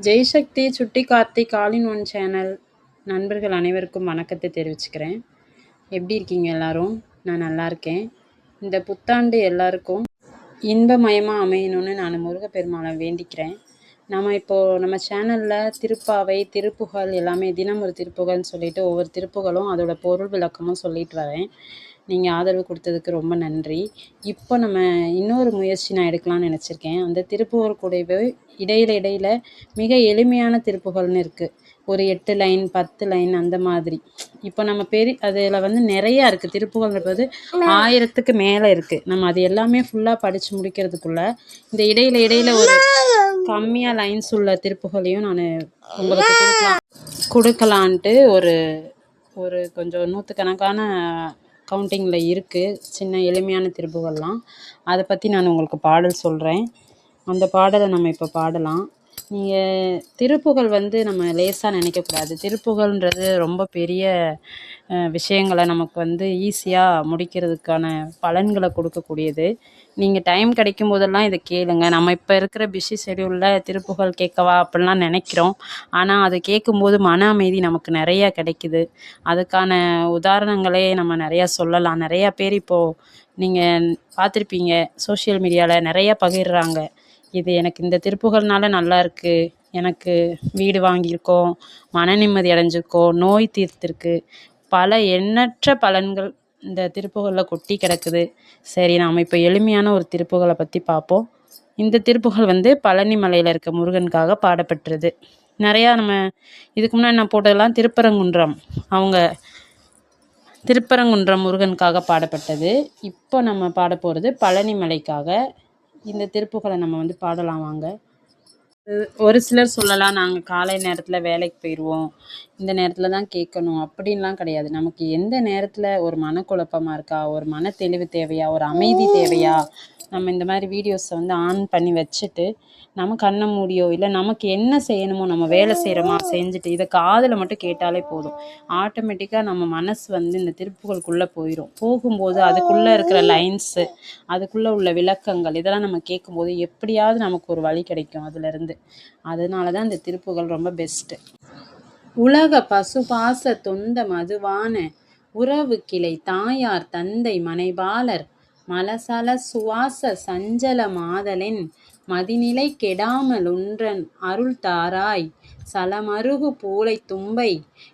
ஜெய்சக்தி சுட்டி கார்த்திக் காலின் one channel. நண்பர்கள் அனைவருக்கும் வணக்கத்தை தெரிவிச்சுக்கிறேன். எப்படி இருக்கீங்க எல்லாரும்? நான் நல்லா இருக்கேன். இந்த புத்தாண்டு எல்லாருக்கும் இன்பமயமாக அமையணும்னு நான் முருகப்பெருமாளை வேண்டிக்கிறேன். நம்ம இப்போது நம்ம சேனலில் திருப்பாவை திருப்புகழ் எல்லாமே தினம் ஒரு திருப்புகழ்னு சொல்லிட்டு ஒவ்வொரு திருப்புகளும் அதோட பொருள் விளக்கமும் சொல்லிட்டு வரேன். நீங்கள் ஆதரவு கொடுத்ததுக்கு ரொம்ப நன்றி. இப்போ நம்ம இன்னொரு முயற்சி நான் எடுக்கலாம்னு நினச்சிருக்கேன். அந்த திருப்புகழ் கூடவே இடையில இடையில மிக எளிமையான திருப்புகள்னு இருக்குது ஒரு எட்டு லைன் பத்து லைன் அந்த மாதிரி. இப்போ நம்ம பெரிய அதில் வந்து நிறையா இருக்குது திருப்புகள்ன்றது ஆயிரத்துக்கு மேலே இருக்குது நம்ம அது எல்லாமே ஃபுல்லாக படித்து முடிக்கிறதுக்குள்ள இந்த இடையில இடையில ஒரு கம்மியாக லைன்ஸ் உள்ள திருப்புகளையும் நான் உங்களுக்கு கொடுக்கலாம். கொடுக்கலான்ட்டு ஒரு ஒரு கொஞ்சம் நூற்றுக்கணக்கான கவுண்டிங்கில் இருக்குது சின்ன எளிமையான திருப்புகள்லாம். அதை பற்றி நான் உங்களுக்கு பாடல் சொல்கிறேன் அந்த பாடலை நம்ம இப்போ பாடலாம். நீங்கள் திருப்புகழ் வந்து நம்ம லேசாக நினைக்கக்கூடாது. திருப்புகழ்ன்றது ரொம்ப பெரிய விஷயங்களை நமக்கு வந்து ஈஸியாக முடிக்கிறதுக்கான பலன்களை கொடுக்கக்கூடியது. நீங்கள் டைம் கிடைக்கும் போதெல்லாம் இதை கேளுங்க. நம்ம இப்போ இருக்கிற பிஸி ஷெடியூலில் திருப்புகழ் கேட்கவா அப்படிலாம் நினைக்கிறோம். ஆனால் அதை கேட்கும்போது மன அமைதி நமக்கு நிறையா கிடைக்குது. அதுக்கான உதாரணங்களே நம்ம நிறையா சொல்லலாம். நிறையா பேர் இப்போது நீங்கள் பார்த்துருப்பீங்க. சோஷியல் மீடியாவில் நிறையா பகிர்றாங்க. இது எனக்கு இந்த திருப்புகழ்னால நல்லா இருக்குது எனக்கு வீடு வாங்கியிருக்கோம் மன நிம்மதி அடைஞ்சிருக்கோம் நோய் தீர்த்திருக்கு. பல எண்ணற்ற பலன்கள் இந்த திருப்புகளில் கொட்டி கிடக்குது. சரி நாம் இப்போ எளிமையான ஒரு திருப்புகளை பற்றி பார்ப்போம் இந்த திருப்புகள் வந்து பழனி மலையில் இருக்க முருகனுக்காக பாடப்பட்டுருது நிறையா நம்ம இதுக்கு முன்னாடி நான் போட்டதெல்லாம் திருப்பரங்குன்றம். அவங்க திருப்பரங்குன்றம் முருகனுக்காக பாடப்பட்டது. இப்போ நம்ம பாட போகிறது பழனி மலைக்காக இந்த திருப்புகளை நம்ம வந்து பாடலாம் வாங்க. ஒரு சிலர் சொல்லலாம் நாங்கள் காலை நேரத்தில் வேலைக்கு போயிடுவோம் இந்த நேரத்தில் தான் கேட்கணும் அப்படின்லாம் கிடையாது. நமக்கு எந்த நேரத்தில் ஒரு மனக்குழப்பமாக இருக்கா? ஒரு மன தெளிவு தேவையா? ஒரு அமைதி தேவையா? நம்ம இந்த மாதிரி வீடியோஸை வந்து ஆன் பண்ணி வச்சுட்டு நம்ம கண்ணை மூடியோ இல்லை நமக்கு என்ன செய்யணுமோ நம்ம வேலை செய்கிறோமா செஞ்சுட்டு இதை காதில் மட்டும் கேட்டாலே போதும். ஆட்டோமேட்டிக்காக நம்ம மனசு வந்து இந்த திருப்புகளுக்குள்ளே போயிடும் போகும்போது அதுக்குள்ளே இருக்கிற லைன்ஸு அதுக்குள்ளே உள்ள விளக்கங்கள் இதெல்லாம் நம்ம கேட்கும்போது எப்படியாவது நமக்கு ஒரு வழி கிடைக்கும். அதுலேருந்து அதனால தான் இந்த திருப்புகள் ரொம்ப பெஸ்ட்டு உலக பசுபாச தொந்த மதுவான உறவு கிளை தாயார் தந்தை மனைபாலர் மலசல சுவாச சஞ்சல மாதலின் மதிநிலை கெடாமலுன்றன் அருள் தாராய் சலமருகு பூளை தும்பை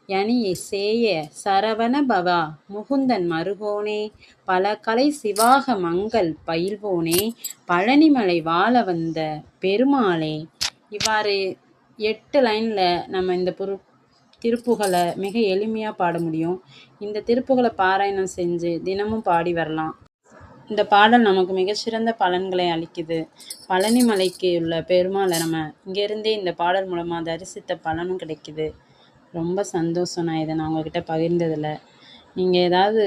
யனியை சேய சரவண பவா முகுந்தன் மருகோனே பல கலை சிவாக மங்கள் பயில்வோனே பழனிமலை வாழ வந்த பெருமாளே இவ்வாறு எட்டு லைனில் நம்ம இந்த பொரு திருப்புகளை மிக எளிமையாக பாட முடியும். இந்த திருப்புகளை பாராயணம் செஞ்சு தினமும் பாடி வரலாம். இந்த பாடல் நமக்கு மிகச்சிறந்த பலன்களை அளிக்குது. பழனி மலைக்கு உள்ள பெருமாளை நம்ம இங்கேருந்தே இந்த பாடல் மூலமாக தரிசித்த பலனும் கிடைக்குது. ரொம்ப சந்தோஷம். நான் இதை நான் உங்ககிட்ட பகிர்ந்ததில். நீங்கள் ஏதாவது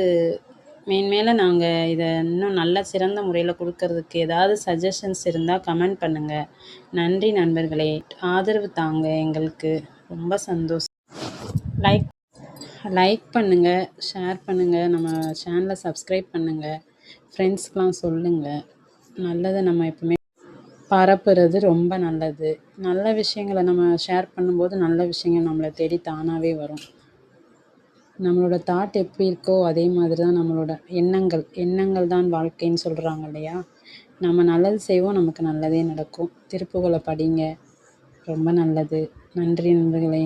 மேன்மேலே நாங்கள் இதை இன்னும் நல்ல சிறந்த முறையில் கொடுக்கறதுக்கு ஏதாவது சஜஷன்ஸ் இருந்தால் கமெண்ட் பண்ணுங்கள் நன்றி நண்பர்களே. ஆதரவு தாங்க எங்களுக்கு. ரொம்ப சந்தோஷம். லைக் லைக் பண்ணுங்கள் ஷேர் பண்ணுங்கள் நம்ம சேனலை சப்ஸ்கிரைப் பண்ணுங்கள் ஃப்ரெண்ட்ஸ்க்கெலாம் சொல்லுங்கள் நல்லதை நம்ம எப்பவுமே பரப்புறது ரொம்ப நல்லது. நல்ல விஷயங்களை நம்ம ஷேர் பண்ணும்போது நல்ல விஷயங்கள் நம்மளை தேடி தானாகவே வரும். நம்மளோட தாட் எப்படி இருக்கோ அதே மாதிரி தான் நம்மளோட எண்ணங்கள். எண்ணங்கள் தான் வாழ்க்கைன்னு சொல்கிறாங்க இல்லையா? நம்ம நல்லது செய்வோம் நமக்கு நல்லதே நடக்கும். திருப்புகளை படிங்க. ரொம்ப நல்லது. நன்றி நண்பர்களே.